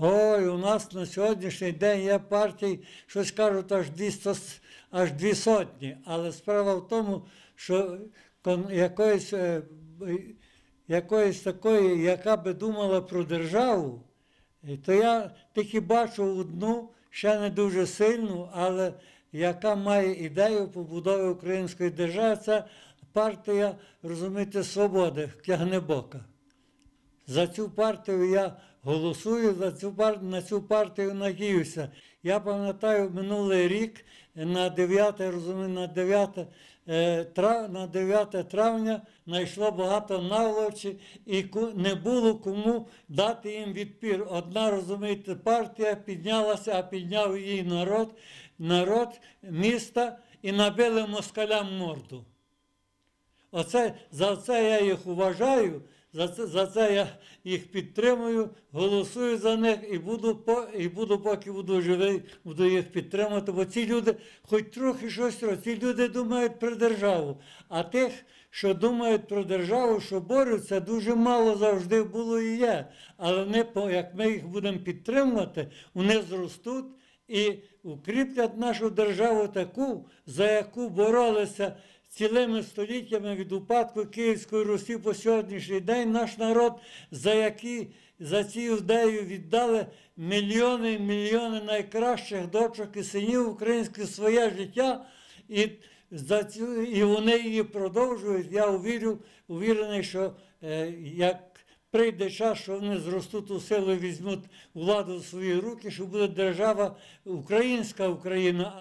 Ой, у нас на сьогоднішній день є партій, щось кажуть, аж дві, аж дві сотні. Але справа в тому, що якоїсь, е, якоїсь такої, яка би думала про державу, то я тільки бачу одну, ще не дуже сильну, але яка має ідею побудови української держави, це партія, розумієте, свободи Тягнебока. За цю партію я голосую, за цю пар... на цю партію надіюся. Я пам'ятаю, минулий рік на 9, розумію, на 9, е, на 9 травня знайшло багато наволочі і не було кому дати їм відпір. Одна, розумієте, партія піднялася, а підняв її народ, народ міста і набили москалям морду. Оце, за це я їх уважаю, за це, за це я їх підтримую, голосую за них і буду, по, і буду, поки буду живий, буду їх підтримувати. Бо ці люди хоч трохи щось роблять, ці люди думають про державу. А тих, що думають про державу, що борються, дуже мало завжди було і є. Але по- як ми їх будемо підтримувати, вони зростуть і укріплять нашу державу таку, за яку боролися цілими століттями від упадку Київської Русі по сьогоднішній день наш народ, за які за цю ідею віддали мільйони і мільйони найкращих дочок і синів українських своє життя. І, за цю, і вони її продовжують. Я увірю, увірений, що е, як прийде час, що вони зростуть у силу візьмуть владу в свої руки, що буде держава українська Україна.